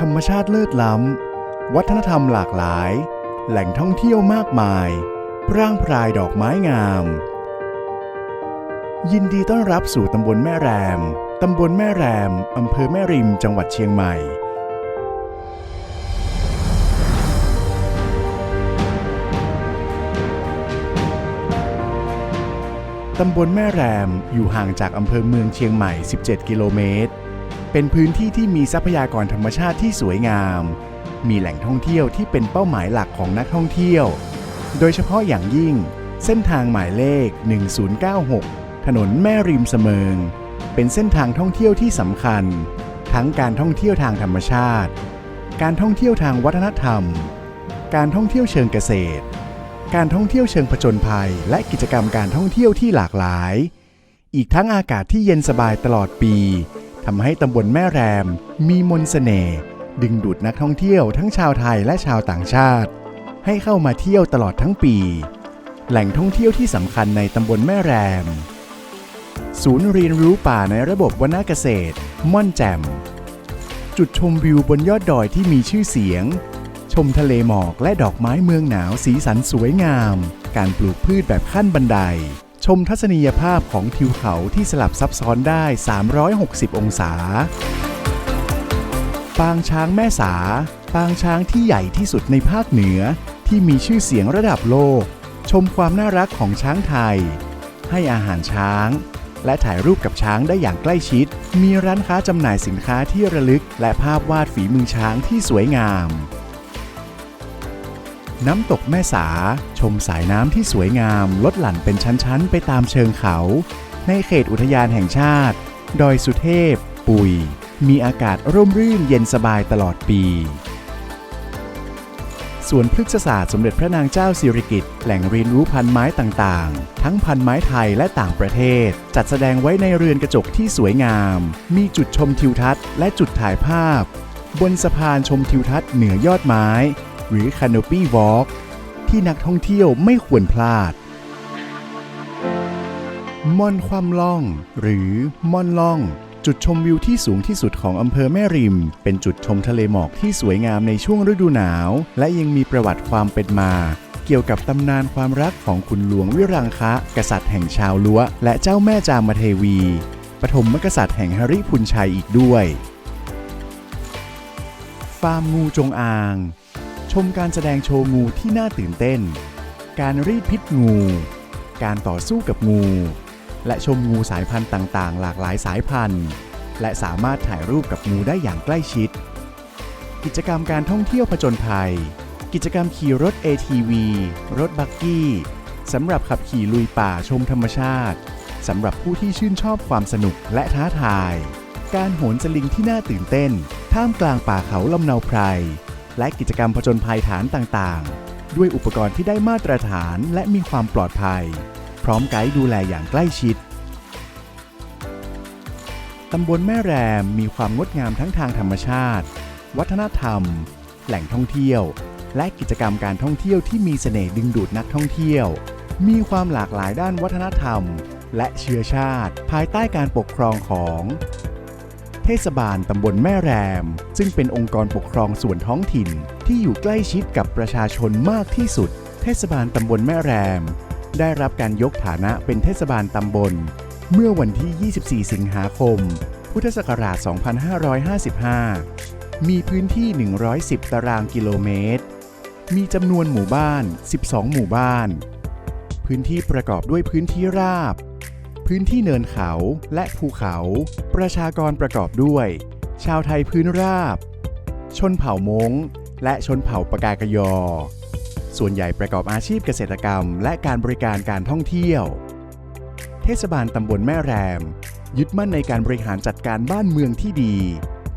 ธรรมชาติเลิศล้ำ วัฒนธรรมหลากหลาย แหล่งท่องเที่ยวมากมายร่างพรายดอกไม้งาม ยินดีต้อนรับสู่ตำบลแม่แรม ตำบลแม่แรม อำเภอแม่ริม จังหวัดเชียงใหม่ตำบลแม่แรมอยู่ห่างจากอำเภอเมืองเชียงใหม่ 17 กิโลเมตร เป็นพื้นที่ที่มีทรัพยากรธรรมชาติที่สวยงาม มีแหล่งท่องเที่ยวที่เป็นเป้าหมายหลักของนักท่องเที่ยว โดยเฉพาะอย่างยิ่ง เส้นทางหมายเลข 1096 ถนนแม่ริมเสมิง เป็นเส้นทางท่องเที่ยวที่สำคัญ ทั้งการท่องเที่ยวทางธรรมชาติ การท่องเที่ยวทางวัฒนธรรม การท่องเที่ยวเชิงเกษตร การท่องเที่ยวเชิงผจญภัย และกิจกรรมการท่องเที่ยวที่หลากหลาย อีกทั้งอากาศที่เย็นสบายตลอดปี ทำให้ตำบลแม่แรม มีมนสเสน่ห์ดึงดูดนักท่องเที่ยวทั้งชาวไทยและชาวต่างชาติ ให้เข้ามาเที่ยวตลอดทั้งปี แหล่งท่องเที่ยวที่สำคัญในตำบลแม่แรม ศูนย์เรียนรู้ป่าในระบบวนาเกษตร ม่อนแจ่ม จุดชมวิวบนยอดดอยที่มีชื่อเสียง ชมทะเลหมอกและดอกไม้เมืองหนาวสีสันสวยงาม การปลูกพืชแบบขั้นบันได ชมทัศนียภาพของทิวเขาที่สลับซับซ้อนได้ 360 องศา ปางช้างแม่สา ปางช้างที่ใหญ่ที่สุดในภาคเหนือ ที่มีชื่อเสียงระดับโลก ชมความน่ารักของช้างไทย ให้อาหารช้าง และถ่ายรูปกับช้างได้อย่างใกล้ชิด มีร้านค้าจำหน่ายสินค้าที่ระลึก และภาพวาดฝีมือช้างที่สวยงาม น้ำตกแม่สา ชมสายน้ำที่สวยงาม ลดหลั่นเป็นชั้น ๆ ไปตามเชิงเขา ในเขตอุทยานแห่งชาติ ดอยสุเทพ ปุย มีอากาศร่มรื่นเย็นสบายตลอดปีสวนพฤกษศาสตร์สมเด็จพระนางเจ้าสิริกิติ์แหล่งเรียนรู้พันไม้ต่างๆ ทั้งพันไม้ไทยและต่างประเทศ จัดแสดงไว้ในเรือนกระจกที่สวยงาม มีจุดชมทิวทัศน์และจุดถ่ายภาพ บนสะพานชมทิวทัศน์เหนือยอดไม้ หรือ Canopy Walk ที่นักท่องเที่ยวไม่ควรพลาดม่อนความล่อง หรือม่อนล่อง จุดชมวิวที่สูงที่สุดของอำเภอแม่ริม เป็นจุดชมทะเลหมอกที่สวยงามในช่วงฤดูหนาว และยังมีประวัติความเป็นมา เกี่ยวกับตำนานความรักของคุณหลวงวิรังคะ กษัตริย์แห่งชาวลัวและเจ้าแม่จามเทวี ปฐมมกษัตริย์แห่งฮริพุนชัยอีกด้วย ฟาร์มงูจงอาง ชมการแสดงโชว์งูที่น่าตื่นเต้น การรีดพิษงู การต่อสู้กับงู และชมงูสายพันธุ์ต่างๆ หลากหลายสายพันธุ์ และสามารถถ่ายรูปกับงูได้อย่างใกล้ชิด กิจกรรมการท่องเที่ยวผจญภัย กิจกรรมขี่รถ ATV รถบักกี้สำหรับขับขี่ลุยป่าชมธรรมชาติสำหรับผู้ที่ชื่นชอบความสนุกและท้าทาย การโหนสลิงที่น่าตื่นเต้น ท่ามกลางป่าเขาลำเนาไพร และกิจกรรมผจญภัยฐานต่างๆ ด้วยอุปกรณ์ที่ได้มาตรฐานและมีความปลอดภัย พร้อมไกด์ดูแลอย่างใกล้ชิดตำบลแม่แรมมีความงดงามทั้งทางธรรมชาติ วัฒนธรรม แหล่งท่องเที่ยว และกิจกรรมการท่องเที่ยวที่มีเสน่ห์ดึงดูดนักท่องเที่ยว มีความหลากหลายด้านวัฒนธรรม และเชื้อชาติ ภายใต้การปกครองของ ทศบาลตำบลแม่แรม ซึ่งเป็นองค์กรปกครองส่วนท้องถิ่น ที่อยู่ใกล้ชิดกับประชาชนมากที่สุด เทศบาลตำบลแม่แรม ได้รับการยกฐานะเป็นเทศบาลตำบล เมื่อวันที่ 24 สิงหาคม พุทธศักราช 2555 มีพื้นที่ 110 ตารางกิโลเมตร มีจำนวนหมู่บ้าน 12 หมู่บ้าน พื้นที่ประกอบด้วยพื้นที่ราบ พื้นที่เนินเขาและภูเขา ประชากรประกอบด้วย ชาวไทยพื้นราบ ชนเผ่ามงและชนเผ่าปากากยอ ส่วนใหญ่ประกอบอาชีพเกษตรกรรม และการบริการการท่องเที่ยว เทศบาลตำบลแม่แรม ยึดมั่นในการบริหารจัดการบ้านเมืองที่ดี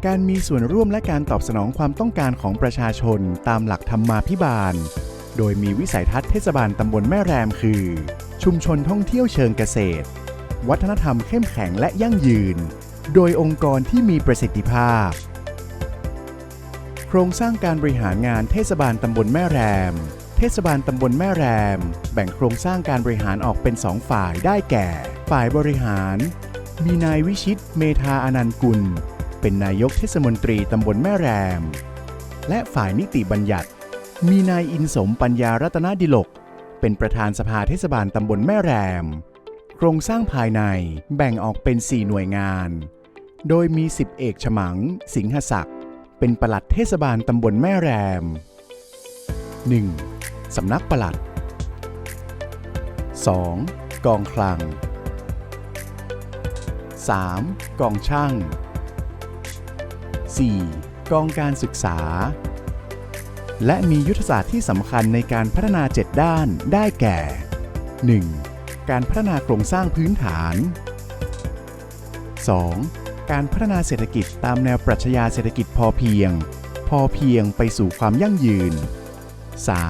การมีส่วนร่วมและการตอบสนองความต้องการของประชาชนตามหลักธรรมาภิบาล โดยมีวิสัยทัศน์เทศบาลตำบลแม่แรมคือ ชุมชนท่องเที่ยวเชิงเกษตร วัฒนธรรมเข้มแข็งและยั่งยืน โดยองค์กรที่มีประสิทธิภาพ โครงสร้างการบริหารงานเทศบาลตำบลแม่แรม เทศบาลตำบลแม่แรม แบ่งโครงสร้างการบริหารออกเป็นสองฝ่ายได้แก่ ฝ่ายบริหาร มีนายวิชิต เมธาอนันต์กุล เป็นนายกเทศมนตรีตำบลแม่แรม และฝ่ายนิติบัญญัติ มีนายอินสมปัญญารัตนดิลก เป็นประธานสภาเทศบาลตำบลแม่แรม โครงสร้างภายในแบ่งออกเป็น 4 หน่วยงาน โดยมี 10 เอกฉมัง สิงหศักดิ์เป็นปลัดเทศบาลตำบลแม่แรม 1. สำนักปลัด 2. กองคลัง 3. กองช่าง 4. กองการศึกษา และมียุทธศาสตร์ที่สำคัญในการพัฒนา 7 ด้านได้แก่ 1. การพัฒนาโครงสร้างพื้นฐาน 2. การพัฒนาเศรษฐกิจตามแนวปรัชญาเศรษฐกิจพอเพียง พอเพียงไปสู่ความยั่งยืน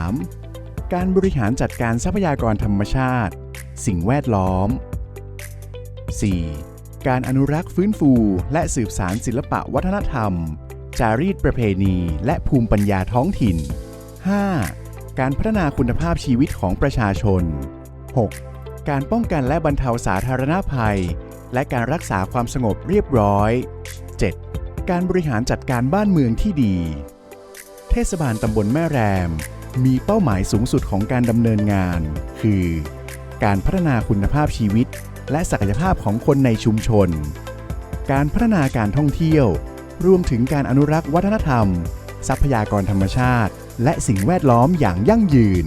3. การบริหารจัดการทรัพยากรธรรมชาติ สิ่งแวดล้อม 4. การอนุรักษ์ฟื้นฟูและสืบสารศิลปะวัฒนธรรม จารีตประเพณีและภูมิปัญญาท้องถิ่น 5. การพัฒนาคุณภาพชีวิตของประชาชน 6. การป้องกันและบรรเทาสาธารณภัย และการรักษาความสงบเรียบร้อย 7. การบริหารจัดการบ้านเมืองที่ดี เทศบาลตำบลแม่แรม มีเป้าหมายสูงสุดของการดำเนินงาน คือ การพัฒนาคุณภาพชีวิต และศักยภาพของคนในชุมชน การพัฒนาการท่องเที่ยว รวมถึงการอนุรักษ์วัฒนธรรม ทรัพยากรธรรมชาติ และสิ่งแวดล้อมอย่างยั่งยืน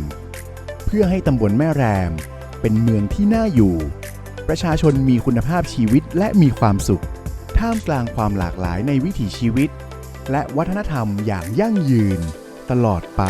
เพื่อให้ตำบลแม่แรม เป็นเมืองที่น่าอยู่ ประชาชนมีคุณภาพชีวิตและมีความสุข ท่ามกลางความหลากหลายในวิถีชีวิต และวัฒนธรรมอย่างยั่งยืน ตลอดไป